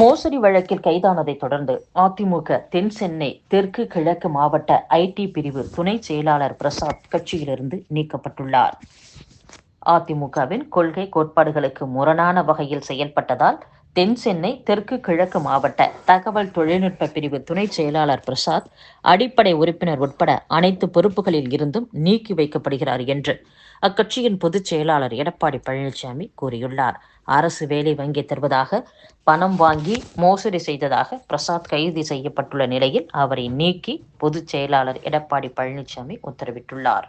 மோசடி வழக்கில் கைதானதை தொடர்ந்து அதிமுக தென் சென்னை தெற்கு கிழக்கு மாவட்ட ஐடி பிரிவு துணை செயலாளர் பிரசாத் கட்சியிலிருந்து நீக்கப்பட்டுள்ளார். அதிமுகவின் கொள்கை கோட்பாடுகளுக்கு முரணான வகையில் செயல்பட்டதால் தென் சென்னை தெற்கு கிழக்கு மாவட்ட தகவல் தொழில்நுட்ப பிரிவு துணை செயலாளர் பிரசாத் அடிப்படை உறுப்பினர் உட்பட அனைத்து பொறுப்புகளில் இருந்தும் நீக்கி வைக்கப்படுகிறார் என்று அக்கட்சியின் பொதுச் செயலாளர் எடப்பாடி பழனிசாமி கூறியுள்ளார். அரசு வேலை வங்கி தருவதாக பணம் வாங்கி மோசடி செய்ததாக பிரசாத் கைது செய்யப்பட்டுள்ள நிலையில் அவரை நீக்கி பொதுச் செயலாளர் எடப்பாடி பழனிசாமி உத்தரவிட்டுள்ளார்.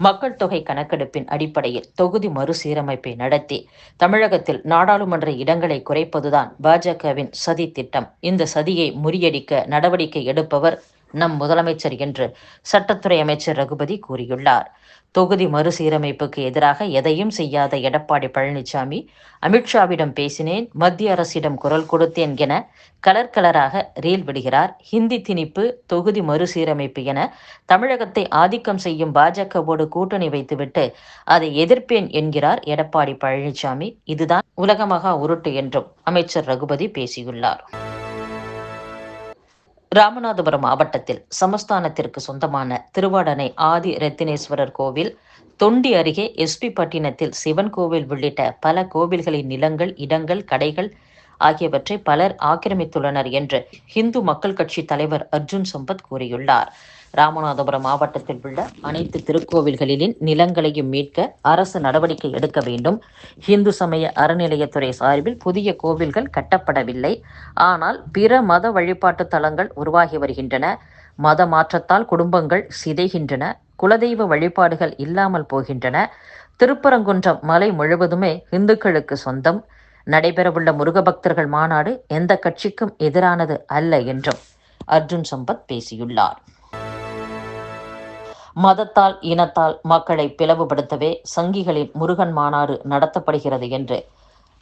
மக்கள் தொகை கணக்கெடுப்பின் அடிப்படையில் தொகுதி மறுசீரமைப்பை நடத்தி தமிழகத்தில் நாடாளுமன்ற இடங்களை குறைப்பதுதான் பாஜகவின் சதி திட்டம். இந்த சதியை முறியடிக்க நடவடிக்கை எடுப்பவர் நம் முதலமைச்சர் என்று சட்டத்துறை அமைச்சர் ரகுபதி கூறியுள்ளார். தொகுதி மறுசீரமைப்புக்கு எதிராக எதையும் செய்யாத எடப்பாடி பழனிசாமி அமித்ஷாவிடம் பேசினேன் மத்திய அரசிடம் குரல் கொடுத்தேன் என கலர் கலராக ரீல் விடுகிறார். ஹிந்தி திணிப்பு தொகுதி மறுசீரமைப்பு என தமிழகத்தை ஆதிக்கம் செய்யும் பாஜகவோடு கூட்டணி வைத்துவிட்டு அதை எதிர்ப்பேன் என்கிறார் எடப்பாடி பழனிசாமி. இதுதான் உலகமகா உருட்டு என்றும் அமைச்சர் ரகுபதி பேசியுள்ளார். ராமநாதபுரம் மாவட்டத்தில் சமஸ்தானத்திற்கு சொந்தமான திருவாடனை ஆதி ரத்தினேஸ்வரர் கோவில் தொண்டி அருகே எஸ்பி பட்டினத்தில் சிவன் கோவில் உள்ளிட்ட பல கோவில்களின் நிலங்கள் இடங்கள் கடைகள் ஆகியவற்றை பலர் ஆக்கிரமித்துள்ளனர் என்று இந்து மக்கள் கட்சி தலைவர் அர்ஜுன் சம்பத் கூறியுள்ளார். ராமநாதபுரம் மாவட்டத்தில் உள்ள அனைத்து திருக்கோவில்களின் நிலங்களையும் மீட்க அரசு நடவடிக்கை எடுக்க வேண்டும். இந்து சமய அறநிலையத்துறை சார்பில் புதிய கோவில்கள் கட்டப்படவில்லை. ஆனால் பிற மத வழிபாட்டு தலங்கள் உருவாகி வருகின்றன. மத மாற்றத்தால் குடும்பங்கள் சிதைகின்றன. குலதெய்வ வழிபாடுகள் இல்லாமல் போகின்றன. திருப்பரங்குன்றம் மலை முழுவதுமே இந்துக்களுக்கு சொந்தம். நடைபெறவுள்ள முருக பக்தர்கள் மாநாடு எந்த கட்சிக்கும் எதிரானது அல்ல என்றும் அர்ஜுன் சம்பத் பேசியுள்ளார். மதத்தால் இனத்தால் மக்களை பிளவுபடுத்தவே சங்கிகளின் முருகன் மாநாடு நடத்தப்படுகிறது என்று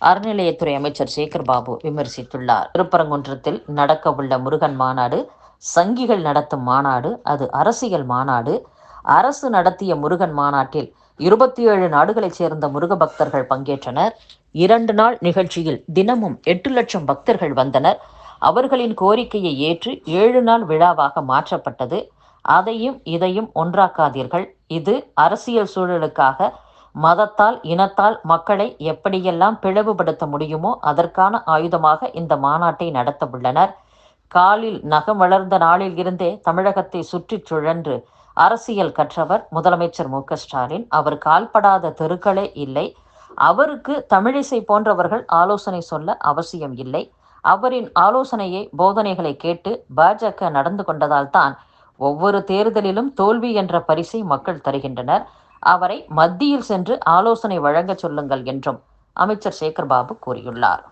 அறநிலையத்துறை அமைச்சர் சேகர் பாபு விமர்சித்துள்ளார். திருப்பரங்குன்றத்தில் நடக்கவுள்ள முருகன் மாநாடு சங்கிகள் நடத்தும் மாநாடு அது அரசியல் மாநாடு. அரசு நடத்திய முருகன் மாநாட்டில் இருபத்தி ஏழு நாடுகளைச் சேர்ந்த முருக பக்தர்கள் பங்கேற்றனர். இரண்டு நாள் நிகழ்ச்சியில் தினமும் எட்டு லட்சம் பக்தர்கள் வந்தனர். அவர்களின் கோரிக்கையை ஏற்று ஏழு நாள் விழாவாக மாற்றப்பட்டது. அதையும் இதையும் ஒன்றாக்காதீர்கள். இது அரசியல் சூழலுக்காக மதத்தால் இனத்தால் மக்களை எப்படியெல்லாம் பிளவுபடுத்த முடியுமோ அதற்கான ஆயுதமாக இந்த மாநாட்டை நடத்த உள்ளனர் காலில் நகம் வளர்ந்த நாளில் இருந்தே தமிழகத்தை சுற்றிச் சுழன்று அரசியல் கற்றவர் முதலமைச்சர் மு ஸ்டாலின். அவர் கால்படாத தெருக்களே இல்லை. அவருக்கு தமிழிசை போன்றவர்கள் ஆலோசனை சொல்ல அவசியம் இல்லை. அவரின் ஆலோசனையை போதனைகளை கேட்டு பாஜக நடந்து கொண்டதால் தான் ஒவ்வொரு தேர்தலிலும் தோல்வி என்ற பரிசை மக்கள் தருகின்றனர். அவரை மத்தியில் சென்று ஆலோசனை வழங்க சொல்லுங்கள் என்றும் அமைச்சர் சேகர்பாபு கூறியுள்ளார்.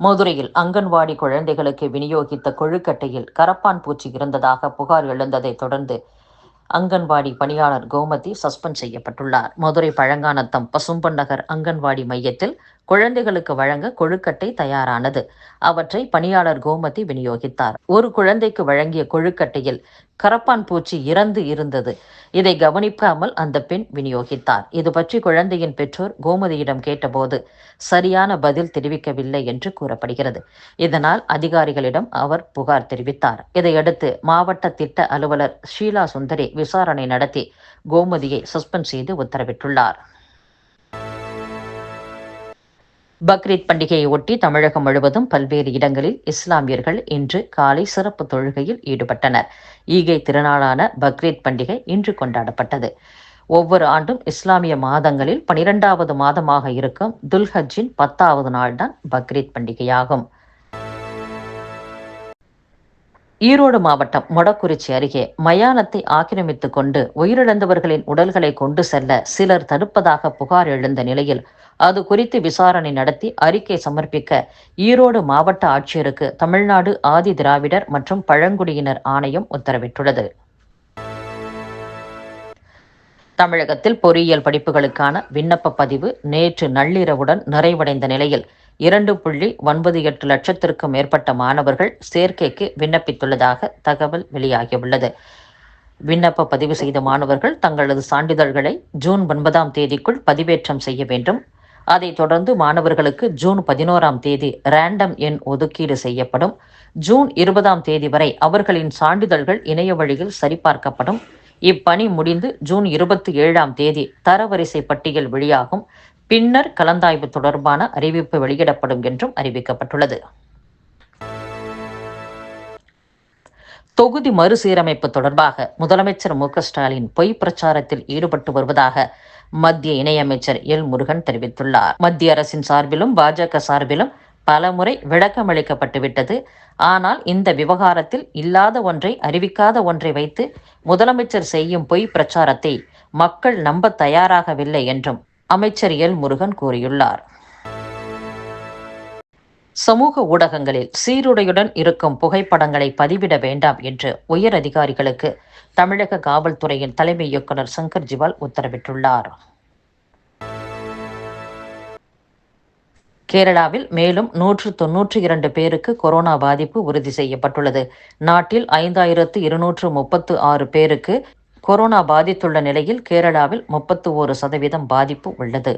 மதுரையில் அங்கன்வாடி குழந்தைகளுக்கு விநியோகித்த கொழுக்கட்டையில் கரப்பான் பூச்சி இருந்ததாக புகார் எழுந்ததை தொடர்ந்து அங்கன்வாடி பணியாளர் கோமதி சஸ்பெண்ட் செய்யப்பட்டுள்ளார். மதுரை பழங்கானத்தம் பசும்பன் நகர் அங்கன்வாடி மையத்தில் குழந்தைகளுக்கு வழங்க கொழுக்கட்டை தயாரானது. அவற்றை பணியாளர் கோமதி விநியோகித்தார். ஒரு குழந்தைக்கு வழங்கிய கொழுக்கட்டையில் கரப்பான் பூச்சி இறந்து இருந்தது. இதை கவனிக்காமல் அந்த பெண் விநியோகித்தார். இது பற்றி குழந்தையின் பெற்றோர் கோமதியிடம் கேட்டபோது சரியான பதில் தெரிவிக்கவில்லை என்று கூறப்படுகிறது. இதனால் அதிகாரிகளிடம் அவர் புகார் தெரிவித்தார். இதையடுத்து மாவட்ட திட்ட அலுவலர் ஷீலா சுந்தரி விசாரணை நடத்தி கோமதியை சஸ்பெண்ட் செய்து உத்தரவிட்டுள்ளார். பக்ரீத் பண்டிகையை ஒட்டி தமிழகம் முழுவதும் பல்வேறு இடங்களில் இஸ்லாமியர்கள் இன்று காலை சிறப்பு தொழுகையில் ஈடுபட்டனர். ஈகை திருநாளான பக்ரீத் பண்டிகை இன்று கொண்டாடப்பட்டது. ஒவ்வொரு ஆண்டும் இஸ்லாமிய மாதங்களில் பனிரெண்டாவது மாதமாக இருக்கும் துல்ஹஜின் பத்தாவது நாள்தான் பக்ரீத் பண்டிகையாகும். ஈரோடு மாவட்டம் மொடக்குறிச்சி அருகே மயானத்தை ஆக்கிரமித்துக் கொண்டு உயிரிழந்தவர்களின் உடல்களை கொண்டு செல்ல சிலர் தடுப்பதாக புகார் எழுந்த நிலையில் அது குறித்து விசாரணை நடத்தி அறிக்கை சமர்ப்பிக்க ஈரோடு மாவட்ட ஆட்சியருக்கு தமிழ்நாடு ஆதி திராவிடர் மற்றும் பழங்குடியினர் ஆணையம் உத்தரவிட்டுள்ளது. தமிழகத்தில் பொறியியல் படிப்புகளுக்கான விண்ணப்ப பதிவு நேற்று நள்ளிரவுடன் நிறைவடைந்த நிலையில் இரண்டு புள்ளி ஒன்பது எட்டு லட்சத்திற்கும் மேற்பட்ட மாணவர்கள் சேர்க்கைக்கு விண்ணப்பித்துள்ளதாக தகவல் வெளியாகியுள்ளது. விண்ணப்ப பதிவு செய்த மாணவர்கள் தங்களது சான்றிதழ்களை ஜூன் ஒன்பதாம் தேதிக்குள் பதிவேற்றம் செய்ய வேண்டும். அதைத் தொடர்ந்து மாணவர்களுக்கு ஜூன் பதினோராம் தேதி ரேண்டம் எண் ஒதுக்கீடு செய்யப்படும். ஜூன் இருபதாம் தேதி வரை அவர்களின் சான்றிதழ்கள் இணைய வழியில் சரிபார்க்கப்படும். இப்பணி முடிந்து ஜூன் இருபத்தி ஏழாம் தேதி தரவரிசை பட்டியல் வெளியாகும். பின்னர் கலந்தாய்வு தொடர்பான அறிவிப்பு வெளியிடப்படும் என்றும் அறிவிக்கப்பட்டுள்ளது. தொகுதி மறுசீரமைப்பு தொடர்பாக முதலமைச்சர் மு ஸ்டாலின் பொய் பிரச்சாரத்தில் ஈடுபட்டு வருவதாக மத்திய இணையமைச்சர் எல் முருகன் தெரிவித்துள்ளார். மத்திய அரசின் சார்பிலும் பாஜக சார்பிலும் பலமுறை விளக்கமளிக்கப்பட்டுவிட்டது ஆனால் இந்த விவகாரத்தில் இல்லாத ஒன்றை அறிவிக்காத ஒன்றை வைத்து முதலமைச்சர் செய்யும் பொய் பிரச்சாரத்தை மக்கள் நம்ப தயாராகவில்லை என்றும் அமைச்சர் எல் முருகன் கூறியுள்ளார். சமூக ஊடகங்களில் சீருடையுடன் இருக்கும் புகைப்படங்களை பதிவிட வேண்டாம் என்று உயர் அதிகாரிகளுக்கு தமிழக காவல்துறையின் தலைமை இயக்குநர் சங்கர் ஜிவால் உத்தரவிட்டுள்ளார். கேரளாவில் மேலும் நூற்று தொன்னூற்றி இரண்டு பேருக்கு கொரோனா பாதிப்பு உறுதி செய்யப்பட்டுள்ளது. நாட்டில் ஐந்தாயிரத்து இருநூற்று முப்பத்து ஆறு பேருக்கு கொரோனா பாதித்துள்ள நிலையில் கேரளாவில் முப்பத்து ஓரு சதவீதம் பாதிப்பு உள்ளது.